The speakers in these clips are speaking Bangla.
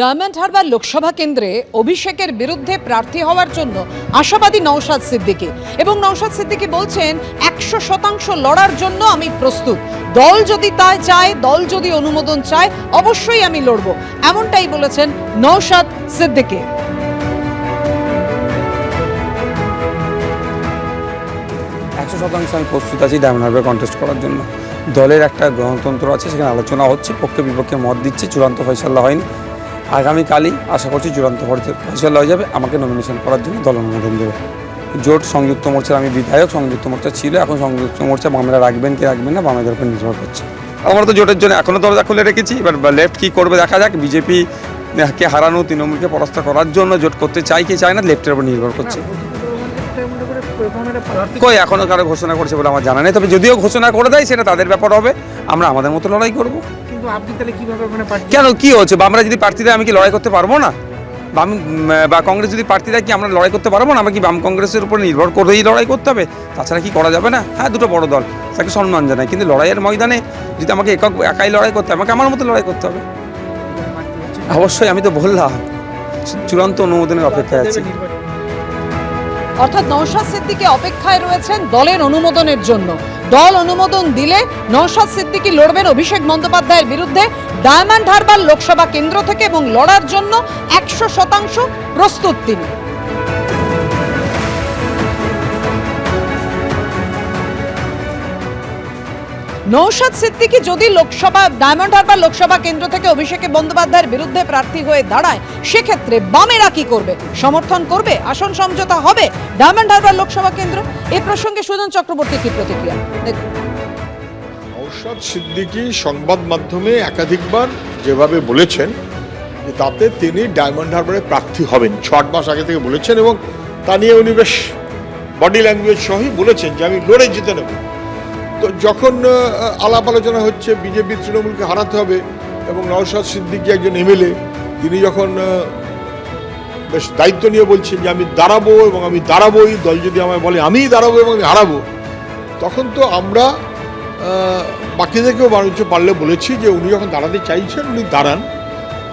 ডায়মন্ড হারবার লোকসভা কেন্দ্রে অভিষেকের বিরুদ্ধে প্রার্থী হওয়ার জন্য আশাবাদী নওশাদ সিদ্দিকী। এবং নওশাদ সিদ্দিকী বলছেন, একশো শতাংশ লড়ার জন্য আমি প্রস্তুত। দল যদি তাই চায়, দল যদি অনুমোদন চায়, অবশ্যই আমি লড়ব। এমনটাই বলেছেন নওশাদ সিদ্দিকী। একশো শতাংশ আমি প্রস্তুত আছি ডায়মন্ড হারবার কন্টেস্ট করার জন্য। দলের একটা গণতন্ত্র আছে, সেখানে আলোচনা হচ্ছে পক্ষে বিপক্ষে মত দিচ্ছে, চূড়ান্ত ফয়সাল্লা হয়নি। আগামীকালই আশা করছি চূড়ান্ত ফয়স- ফয়সাল্লা হয়ে যাবে। আমাকে নমিনেশন করার জন্য দল অনুমোদন দেবে। জোট সংযুক্ত মোর্চার আমি বিধায়ক, সংযুক্ত মোর্চা ছিল, এখন সংযুক্ত মোর্চা বামেরা রাখবেন কি রাখবেন না, বামেদের উপর নির্ভর করছে। আমরা তো জোটের জন্য এখনও দরজা খুলে রেখেছি, এবার লেফট কী করবে দেখা যাক। বিজেপি কে হারানো, তৃণমূলকে পরাস্ত করার জন্য জোট করতে চাই কি চায় না লেফটের উপর নির্ভর করছে। কই এখনও কারও ঘোষণা করছে বলে আমার জানা নেই, তবে যদিও ঘোষণা করে দেয়, সেটা তাদের ব্যাপার হবে। আমরা আমাদের মতো লড়াই করব। কিন্তু আপনি তাহলে কীভাবে প্রার্থী কেন কি হচ্ছে? বা আমরা যদি প্রার্থী দেয় আমি কি লড়াই করতে পারব না? বাম বা কংগ্রেস যদি প্রার্থী দেয় কি আমরা লড়াই করতে পারব না? আমাকে বাম কংগ্রেসের উপর নির্ভর করেই লড়াই করতে হবে? তাছাড়া কি করা যাবে না? হ্যাঁ দুটো বড় দল। তাকে সম্মান জানায় কিন্তু লড়াইয়ের ময়দানে যদি আমাকে একক একাই লড়াই করতে হবে আমাকে আমার মতো লড়াই করতে হবে। অবশ্যই আমি তো বললাম। চূড়ান্ত অনুমোদনের অপেক্ষায় আছি। অর্থাৎ নওশাদ সিদ্দিকী অপেক্ষায় রয়েছেন দলের অনুমোদনের জন্য। দল অনুমোদন দিলে নৌশাদ সিদ্দিকি লড়বেন অভিষেক বন্দ্যোপাধ্যায়ের বিরুদ্ধে। ডায়মন্ড হারবার লোকসভা কেন্দ্র থেকে এবং লড়ার জন্য একশো শতাংশ প্রস্তুত তিনি। নৌশাদ সিদ্দিকী যদি লোকসভা, ডায়মন্ড হারবার লোকসভা কেন্দ্র থেকে অভিষেক বন্দ্যোপাধ্যায়ের বিরুদ্ধে প্রার্থী হয়ে দাঁড়ায়, সেক্ষেত্রে বামেরা কি করবে? সমর্থন করবে? আসন সমঝোতা হবে ডায়মন্ড হারবার লোকসভা কেন্দ্র? এ প্রসঙ্গে সুজন চক্রবর্তী কি প্রতিক্রিয়া? দেখুন। নৌশাদ সিদ্দিকী সংবাদ মাধ্যমে একাধিকবার যেভাবে বলেছেন তাতে তিনি ডায়মন্ড হারবারে প্রার্থী হবেন। ছ আট মাস আগে থেকে বলেছেন এবং তা নিয়ে উনি বেশ বডি ল্যাঙ্গুয়েজ সহই বলেছেন যে আমি লড়ে জিতে নেব। তো যখন আলাপ আলোচনা হচ্ছে, বিজেপি তৃণমূলকে হারাতে হবে এবং নওশাদ সিদ্দিকি একজন এমএলএ, তিনি যখন বেশ দায়িত্ব নিয়ে বলছেন যে আমি দাঁড়াবো এবং আমি দাঁড়াবোই, দল যদি আমায় বলে আমিই দাঁড়াবো এবং আমি হারাবো, তখন তো আমরা বাকিদেরকেও বাণিজ্য পারলে বলেছি যে উনি যখন দাঁড়াতে চাইছেন, উনি দাঁড়ান,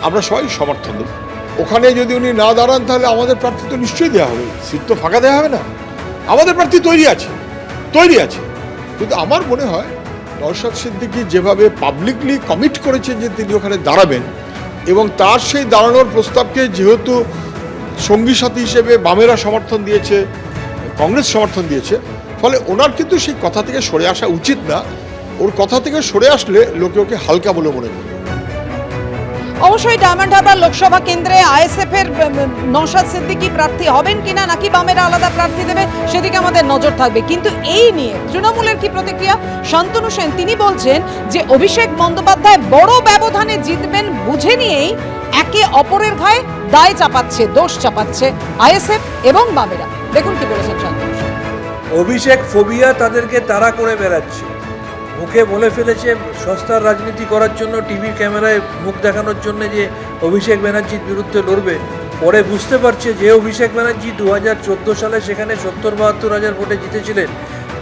আমরা সবাই সমর্থন দেব। ওখানে যদি উনি না দাঁড়ান, তাহলে আমাদের প্রার্থী তো নিশ্চয়ই দেওয়া হবে। সিট তো ফাঁকা দেওয়া হবে না। আমাদের প্রার্থী তৈরি আছে তৈরি আছে। কিন্তু আমার মনে হয় নরসাদ সিদ্দিকি যেভাবে পাবলিকলি কমিট করেছেন যে তিনি ওখানে দাঁড়াবেন, এবং তার সেই দাঁড়ানোর প্রস্তাবকে যেহেতু সঙ্গী সাথী হিসেবে বামেরা সমর্থন দিয়েছে, কংগ্রেস সমর্থন দিয়েছে, ফলে ওনার কিন্তু সেই কথা থেকে সরে আসা উচিত না। ওর কথা থেকে সরে আসলে লোকে ওকে হালকা বলে মনে করবে। অবশ্যই ডায়মন্ড হারবার লোকসভা কেন্দ্রে আইএসএফ এর নৌশাদ সিদ্দিকী প্রার্থী হবেন কিনা, নাকি বামেরা আলাদা প্রার্থী দেবে, সেদিকে আমাদের নজর থাকবে। কিন্তু এই নিয়ে তৃণমূলের কি প্রতিক্রিয়া? শান্তনু সেন, তিনি বলছেন যে অভিষেক বন্দ্যোপাধ্যায় বড় ব্যবধানে জিতবেন বুঝে নিয়েই একে অপরের ঘায়ে দায় চাপাচ্ছে, দোষ চাপাচ্ছে আইএসএফ এবং বামেরা। দেখুন কি বলেছেন শান্তনু সেন। অভিষেক ফোবিয়া তাদেরকে তারা করে বেড়াচ্ছে। মুখে বলে ফেলেছে সস্তার রাজনীতি করার জন্য, টিভি ক্যামেরায় মুখ দেখানোর জন্য যে অভিষেক ব্যানার্জির বিরুদ্ধে লড়বে। পরে বুঝতে পারছে যে অভিষেক ব্যানার্জি দু হাজার চোদ্দ সালে সেখানে সত্তর বাহাত্তর হাজার ভোটে জিতেছিলেন।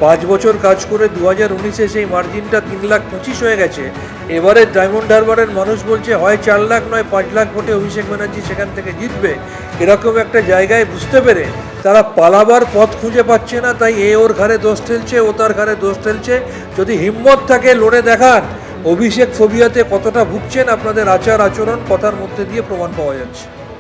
পাঁচ বছর কাজ করে দু হাজার উনিশে সেই মার্জিনটা তিন লাখ পঁচিশ হয়ে গেছে। এবারে ডায়মন্ড হারবারের মানুষ বলছে, হয় চার লাখ নয় পাঁচ লাখ ভোটে অভিষেক ব্যানার্জি সেখান থেকে জিতবে। এরকম একটা জায়গায় বুঝতে পেরে তারা পালাবার পথ খুঁজে পাচ্ছে না, তাই এ ওর ঘরে দোষ ঠেলছে, ও তার ঘরে দোষ ঠেলছে। যদি হিম্মত থাকে লড়ে দেখান অভিষেক ফোবিয়াতে কতটা ভুগছেন আপনাদের আচার আচরণ কথার মধ্যে দিয়ে প্রমাণ পাওয়া যাচ্ছে।